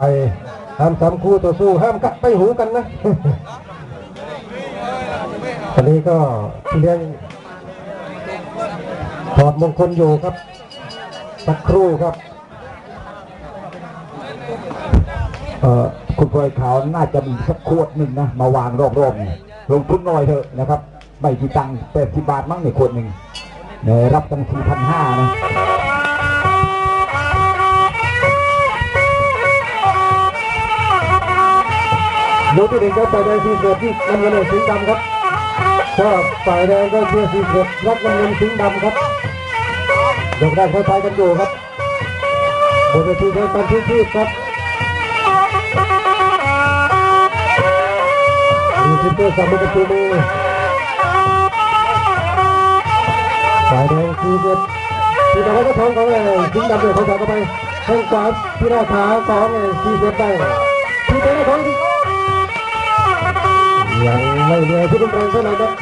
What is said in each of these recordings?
ไปห้ามทำคู่ต่อสู้ห้ามกัดไปหูกันนะอันนี้ก็เลี้ยงถอดมงคลอยู่ครับสักครู่ครับเอ่อคุณพลอยขาวน่าจะมีสักขวดหนึ่งนะมาวางรอบๆนี่ลงทุนหน่อยเถอะนะครับไม่กี่ตังค์แปดสิบบาทมั้งในขวดหนึ่งเนี่ยรับตั้งสี่พันห้านะ ดูที่หนึ่งครับฝ่ายแดงสีเสือที่น้ำเงินสีดำครับก็ฝ่ายแดงก็เชื่อสีเสือรับน้ำเงินสีดำครับยกได้คล้ายๆกันอยู่ครับบนเวทีเป็นปันที่ชีพครับมีซิเตอร์สามประตูมือฝ่ายแดงสีเสือที่ดำก็ท้องของไอ้สีดำเลยเขาจะเข้าไปทางขวาที่หน้าขาของไอ้สีเสือได้ที่เป็นท้องที่ ยังไม่เหนื่อยที่รุนแรงเท่าไหร่ครับ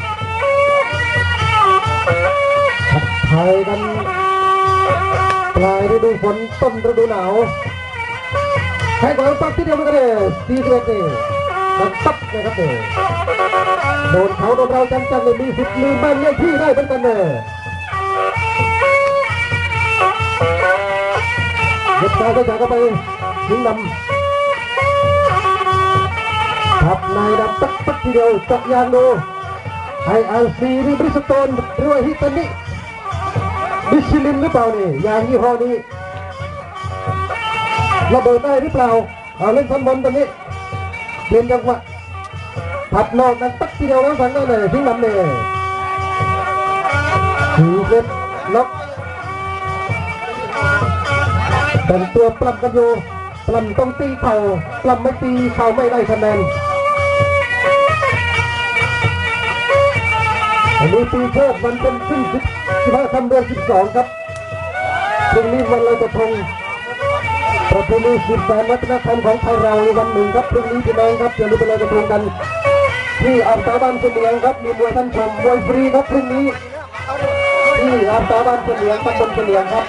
ทักทายกันปลายฤดูฝนต้นฤดูหนาวใครก่อนปั๊บที่เดียวมันก็เลยตีเดียวนี่มันตับนะครับเลยโดนเขาโดนเราจังๆเลยมีสิทธิ์ลืมบ้านเลขที่ได้เหมือนกันเลยเย็บตาก็จะเข้าไปยิงดำขับนายดำตักตัก ทีเดียวเจาะยางดูไอไอซีหรือบริสโตนหรือว่าฮิตานิมิชลินหรือเปล่านี่ยางยี่ห้อนี้ระเบิดได้หรือเปล่าเอาเล่นทันบอลตอนนี้เปลี่ยนจังหวะผัดนอกนั้นตักทีเดียวแล้วสังได้เลยทิ้งลำเลยถือเล็บล็อกแต่งตัวปรับกันอยู่ปรับต้องตีเข่าปรับไม่ตีเข่าไม่ได้คะแนน อันนี้ปีโชคมันเป็นขึ้นสิบสิบห้าคำเดือนสิบสองครับพรุ่งนี้วันลอยกระทงประเพณีสืบสานวัฒนธรรมของไทยเราในวันหนึ่งครับพรุ่งนี้พี่น้องครับอย่าลืมไปลอยกระทงกัน ที่อาบตาบ้านเสมียงครับมีมวยท่านชมมวยฟรีครับพรุ่งนี้ที่อาบตาบ้านเสมียงตำบลเสมียงครับ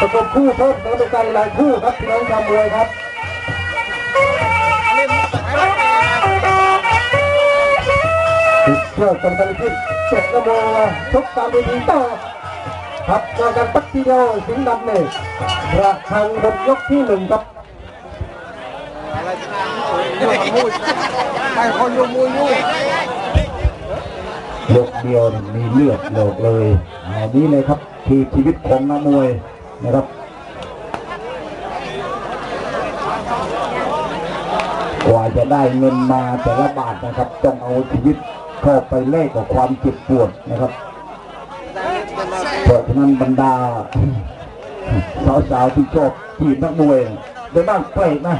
ประกบคู่เพิ่มแล้วเป็นการหลายคู่ครับพี่น้องชาวมวยครับ เชือกกันกันขึ้นเจ็ดนโมทุกตามเวทีต่อครับมากันปักทีเดียวสิงห์ดำเนี่ยระฆังบนยกที่หนึ่งครับไปคนอยู่มูอยู่ยกเดียวนี่มีเลือดโลกเลยอันนี้เลยครับคือชีวิตของนักมวยนะครับกว่าจะได้เงินมาแต่ละบาทนะครับต้องเอาชีวิต เข้าไปแลกกับความเจ็บปวดนะครับเพราะฉะนั้นบรรดา สาวๆที่ชอบทีมนักมวยโดยมากเปรตนะ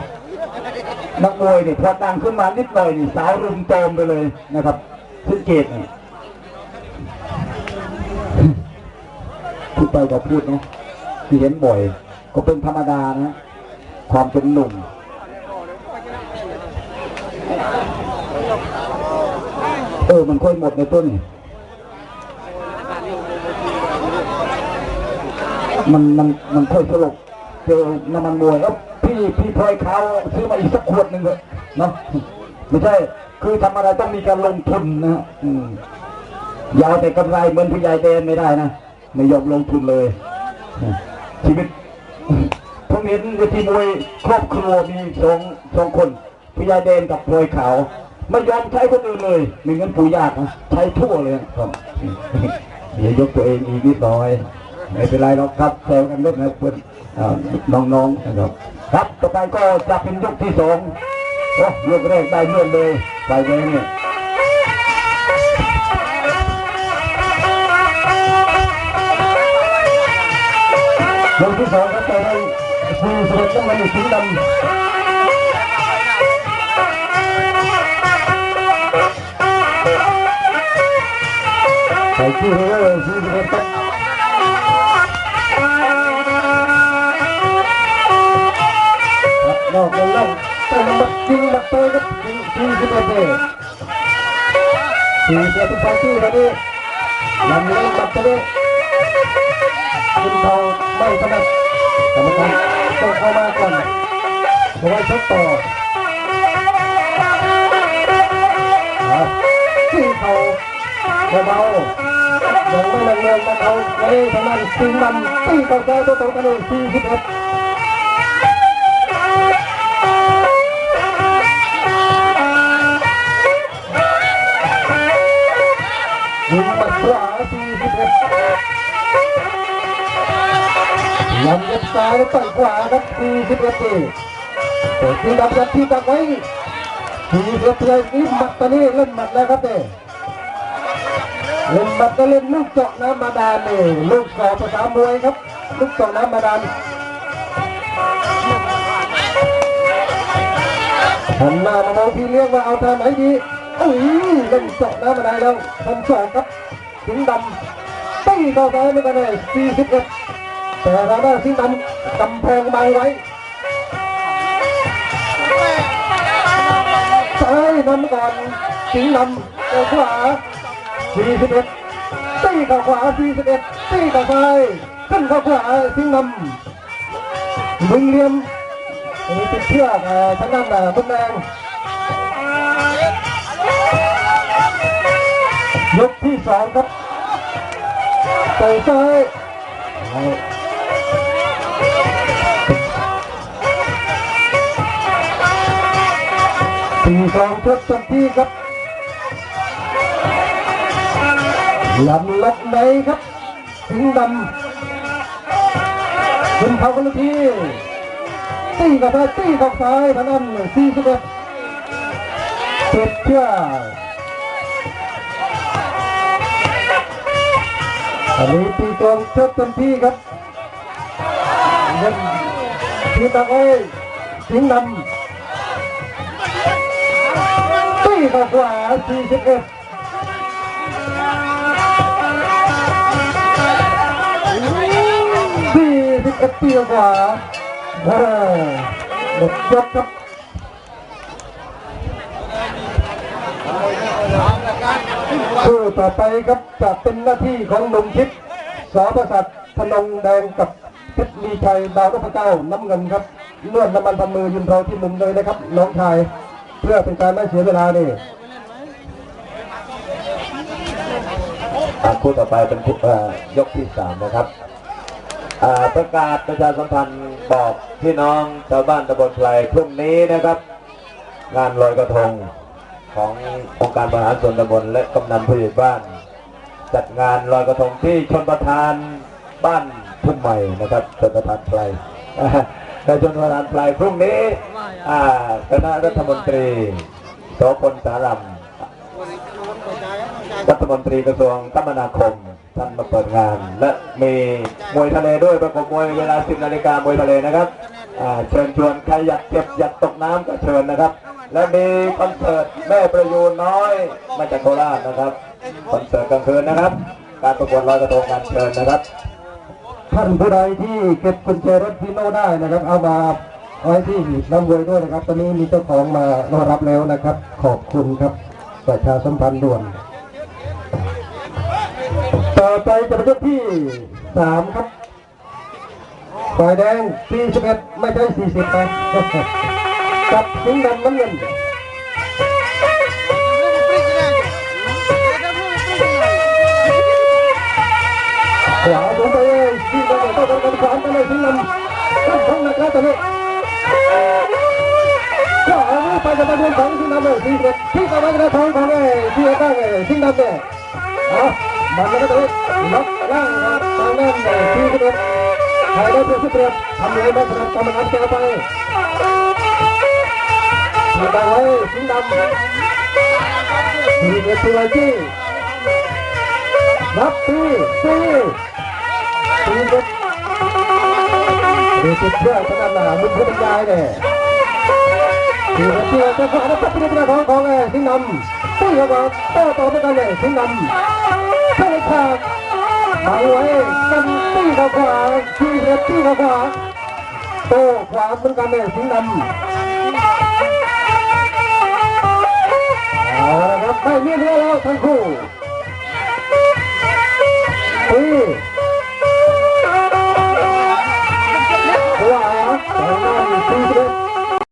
นักมวยเนี่ยพอดังขึ้นมานิดหน่อยนี่สาวรุมโจมไปเลยนะครับสังเกตพูดไปก็พูดเนาะที่เห็นบ่อย ก็เป็นธรรมดานะความเป็นหนุ่ม เออมันค่อยหมดในต้นนี่มันมันมันค่อยสลบเจอน้ำมันมวยแล้วพี่พี่พลอยเขาซื้อมาอีกสักขวดหนึ่งเลยเนาะไม่ใช่ คือทำอะไรต้องมีการลงทุนนะฮะอืมยาวแต่กำไรเหมือนผู้ใหญ่เดนไม่ได้นะไม่ยอมลงทุนเลย ชีวิตผมเห็นเวทีมวยครอบครัวมีสองสองคนผู้ใหญ่เดนกับพลอยขาว ไม่ยอมใช้คนอื่นเลยไม่งั้นปู่ยากนะใช้ทั่วเลยครับเดี๋ยวยกตัวเองอีกนิดหน่อยไม่เป็นไรหรอกครับแซวกันเล่นนะเพื่อนน้องๆนะครับ ครับต่อไปก็จะเป็นยกที่สองโอ้ยกแรกได้เลื่อนเลยไปเลยเนี่ยยกที่สองครับต่ในสี่สิบเอ็ดน้ำมันสีดำใส่ชื่อให้เลยสี่สิบเอ็ดครับครับนองมบักจริงบักเตยครับสี่สีดำ เลี้ยงบักตะเล่คุณทองไม่ถนัดกรรมการต้องเข้ามาก่อนเอาไว้ชก เบาๆยังไม่ลงเงินมาเขาเลยทางนั้นสิงห์ดำตีเข้าแก้วตัวตรงกันเลยสี่สิบเอ็ดยิงมัดขวาสี่สิบเอ็ดลำเล็บซ้ายแล้วต่อยขวาครับสี่สิบเอ็ดตีแต่สิงห์ดำยัดที่ตักไว้สี่สิบเอ็ดเลยนี่หมัดตอนนี้เล่นหมัดแล้วครับเนี่ย เล่นบัตรเล่นลูกเจาะน้ำบาดาลนี่ลูกสอบภาษามวยครับ ลูกเจาะน้ำบาดาลหันหน้ามามองพี่เลี้ยงว่าเอาทางไหนดีอุ้ยเล่นเจาะน้ำบาดาลแล้วทำสองครับสิงดำตีเข้าไปไม่กันเลย41แต่ทางด้านสิงดำกำแพงบังไว้ซ้ายนำก่อนสิงดำเจ้าขวา 41ตีเข้าขวา41ตีเข้าซ้ายขึ้นเข้าขวาสิงห์นำมึงเลี่ยมอันนี้ติดเชือกเอ่อทางด้านอะบุญแดงยกที่สองครับใส่ซ้ายสี่สองทดเต็มที่ครับ ลำลับในครับถึงดำขึ้นเขากันทีตีกับซ้ายตีกับซ้ายทางนั้นสี่สิบเอ็ดเจ็บเชื่ออันนี้ตีกลองเชิดเต็มที่ครับเงินทีตะโอ้ยสิงดำตีกับขวาสี่สิบเอ็ด เอ็ดปีกว่าเออหมดยกครับคู่ต่อไปครับจะเป็นหน้าที่ของหนุ่มทิพย์สอประสัตพนงแดงกับเพชรมีชัยดาวนพเก้าน้ำเงินครับนวดน้ำมันพันมือยืนรอที่มุมเลยนะครับน้องชายเพื่อเป็นการไม่เสียเวลานี่คู่ต่อไปเป็นยกที่สามนะครับ ประกาศประชาสัมพันธ์บอกพี่น้องชาวบ้านตำบลไพรพรุ่งนี้นะครับ งานลอยกระทงขององค์การบริหารส่วนตำบลและกำนันผู้ใหญ่บ้าน จัดงานลอยกระทงที่ชนประทานบ้านทุ่งใหม่นะครับชนประทานไพรในชนประทานไพรพรุ่งนี้คณะรัฐมนตรีโสพลสารัมรัฐมนตรีกระทรวงคมนาคม ท่านมาเปิดงาน และมีมวยทะเลด้วยประกบมวยเวลา 10นาฬิกามวยทะเลนะครับเชิญชวนใครอยากเจ็บอยากตกน้ำก็เชิญนะครับ และมีคอนเสิร์ตแม่ประยูนน้อยมาจากโคราชนะครับคอนเสิร์ตกลางคืนนะครับ การประกวดลอยกระทงการเชิญนะครับ ท่านผู้ใดที่เก็บกุญแจรถฟีโน่ได้นะครับ เอามาไว้ที่น้ำเวยด้วยนะครับ ตอนนี้มีเจ้าของมารอรับแล้วนะครับ ขอบคุณครับประชาสัมพันธ์ด่วน ไปจะเป็นยกที่สามครับฝ่ายแดง41ไม่ใช่40นะกับสิงห์ดำน้ำเงินขวาลงไปเลยที่เราจะต้องการขวาไปเลยสิงห์ดำตั้งท้องนะครับตอนนี้ขวาไปกับประเด็นของสิงห์ดำเลยที่ที่ต่อไปกระทองของไอ้ที่ตั้งไอ้สิงห์ดำเนี่ยเอามันก็ตอนนี้ล็อกล่างทางนั้นที่สิบเอ็ดใครได้เพื่อสิบเอ็ดทำเลยมาสนับกรรมการแก้ไปที่ตั้งไว้สิงห์ดำที่เอ็ดตัวจี้นับ ตีตีตีเด็ดดูจุดเพื่อขนาดหนามุนพุทธยายเนี่ยตีเด็ดตีเด็ดก็อันนั้นเป็ นเรื่องไว้สิงห์นำตีเขาบอกโต้ต่อไปกันเลยสิงห์นำใช่ขางไว้กันตี้ขวาตีเด็ดตีเขาขวาโตขวาเหมือนกันเลยสิงหนำเอาละครับไม่มีเรื่องแล้วทั้งคู่ตี